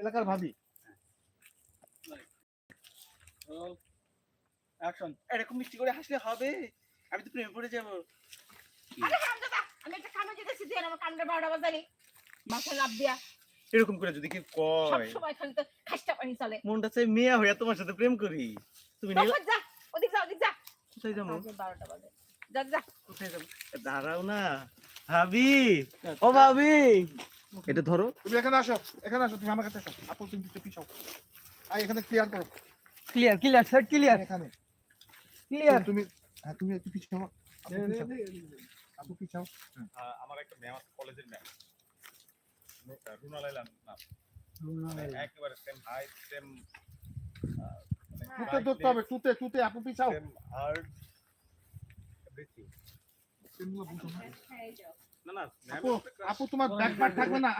এলাকার ভাবি। অ্যাকশন। এরকম মিষ্টি করে হাসলে হবে? আমি তো প্রেমে পড়ে যাব। আরে হারামজাদা, আমি একটা কামে যেতেছি দিয়ে আমার কান্ডের বারোটা বাজালি মাথায় লাভ দিয়া। এরকম করে যদি কেউ সব কয় সময় খালি তো খাসটা পানি চলে। মনটা চাই মেয়া হইয়া তোমার সাথে প্রেম করি। তুমি তখন যা ওদিক যা ওদিক যা। কোথায় যাব? বাজে বারোটা বাজে যা যা কোথায় যাব? দাঁড়াও না। ভাবি ও ভাবি এটা ধরো। তুমি এখানে আসো এখানে আসো তুমি আমার কাছে আসো। আপু তুমি একটু পিছাও। আই এখানে ক্লিয়ার করো। ক্লিয়ার ক্লিয়ার স্যার ক্লিয়ার এখানে। ক্লিয়ার তুমি হ্যাঁ তুমি একটু পিছাও। আপু পিছাও। আপু পিছাও। আমার একটা ম্যাম আছে কলেজের ম্যাম। রুনা লাইলা নাম মানে একেবারে সেম হাইট সেম টুতে ধরতে হবে টুতে টুতে আপু পিছাও। সেম হার্ট এভরিথিং সেমগুলো বুঝো না। আপু আপু তোমার ব্যাক পার্ট থাকবে না?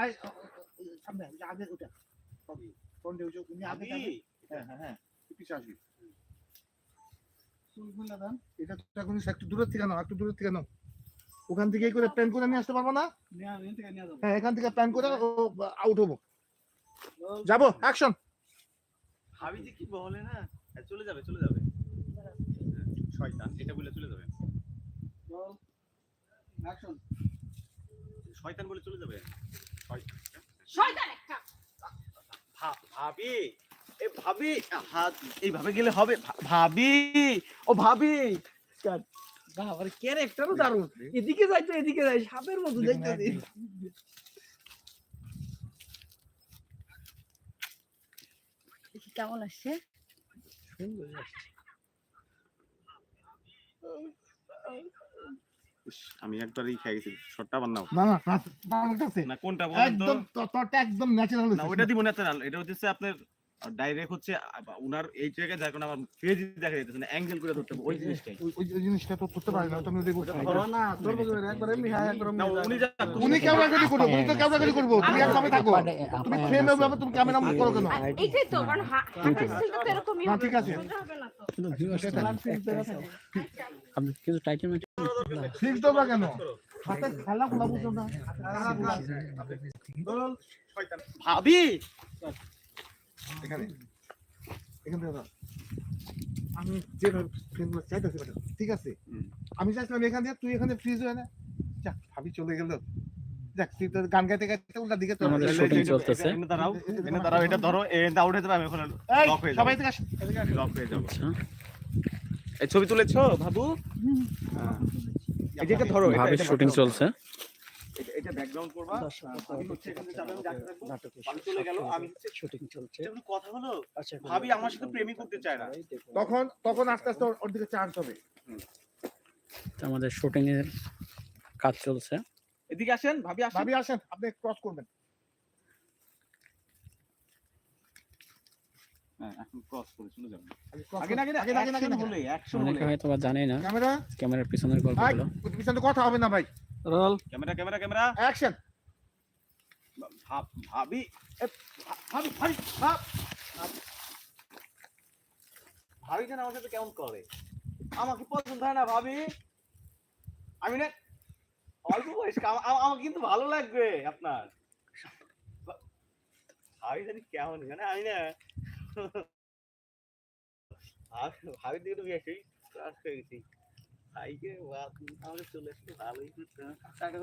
সামনে আগে ওটা ফ্রন্টে ওই তুমি আগে হ্যাঁ হ্যাঁ হ্যাঁ পিছে আসবি। চুলগুলো দেন? এটা তো এখন একটু দূরের থেকে নাও একটু দূরের থেকে নাও। ওখান থেকে করে প্যান করে নিয়ে আসতে পারব না? হ্যাঁ এখান থেকে প্যান করে আউট হব। যাব অ্যাকশন ভাবি যে কি বলে না? হ্যাঁ, চলে যাবে চলে যাবে। শয়তান এটা বলে চলে যাবে। শয়তান বলে চলে যাবে? শয়তান একটা। ভাবি এ ভাবি হাত এইভাবে গেলে হবে। ভাবি ও ভাবি বাবার ক্যারেক্টারও দারুণ। এদিকে যাই তো এদিকে যাই সাপের মতো কেমন আসছে? আমি একবারই খেয়ে গেছি বানাও না না কোনটা বলেন তো? একদম তোরটা একদম ন্যাচারাল না দিব ন্যাচারাল এটা হচ্ছে আপনার ডাইরেক্ট হচ্ছে উনার এই জায়গায় যার কারণে আমার ফেজ দেখা যাইতেছে না অ্যাঙ্গেল করে ধরতে হবে ওই জিনিসটাই। ওই ওই জিনিসটা তো করতে পারি না তো আমি দেখব ধরো না তোর একবার এমনি হ্যাঁ একবার না উনি যা উনি ক্যামেরা করব উনি তো ক্যামেরা করব তুমি একদম থাকো। তুমি ফ্রেমে ভাবে তুমি ক্যামেরা অন করো কেন? এইটাই তো কারণ তো এরকমই হবে ঠিক আছে। আপনি কিন্তু টাইটেল ম্যাচ ঠিক কেন? হাতে খেলা খোলা বুঝো না। ভাবি! এখানে। এখানে আমি যেভাবে ফ্রেমগুলো চাইতেছি ঠিক আছে? আমি চাইছিলাম এখান দিয়ে তুই এখানে ফ্রিজ হয়ে না। যাক ভাবি চলে গেল। যাক তুই তোর গান গাইতে গাইতে উল্টা দিকে তো আমাদের শুটিং চলতেছে। এনে দাঁড়াও এনে দাঁড়াও এটা ধরো এটা উঠে যাবে আমি এখন লক হয়ে সবাই যাবে থেকে আসো, লক হয়ে যাবে। আচ্ছা। এই ছবি তুলেছো ভাবু? এটাকে ধরো ভাবে শুটিং চলছে। এটা- এটা ব্যাকগ্রাউন্ড করবা। আমি হচ্ছে এখান থেকে যাবে, থাকব। ভাবি চলে গেল আমি হচ্ছে শুটিং চলছে। এটা কথা হলো আচ্ছা ভাবি আমার সাথে প্রেমই করতে চায় না। তখন তখন আস্তে আস্তে ওর- ওর দিকে চান্স হবে। আমাদের শুটিং এর কাজ চলছে। এদিকে আসেন ভাবি আসেন। ভাবি আসেন আপনি ক্রস করবেন হ্যাঁ এখন ক্রস করে চলে যাবে খালি cross আগে না আগে না আগে না, আগে না, অ্যাকশন আগে না। হলে অ্যাকশন হলে অনেকে হয়তো বা জানে না ক্যামেরা ক্যামেরার পিছনের ভাই গল্পগুলো পিছনে কথা হবে না ভাই। Roll. Camera camera camera. Action ভাবি ভাবি ভাবি ভাব- ভাব- ভাবি যেন আমার সাথে কেমন করে। আমাকে পছন্দ হয় না ভাবি। আমি না অল্প বয়স আমা- আমা- কিন্তু ভালো লাগবে আপনার। ভাবি জানি কেমন মানে আমি না ভাবি- ভাবির দিকে তো বেশি ক্রাশ হয়ে গেছি। চলে আসলে ভালোই টাকা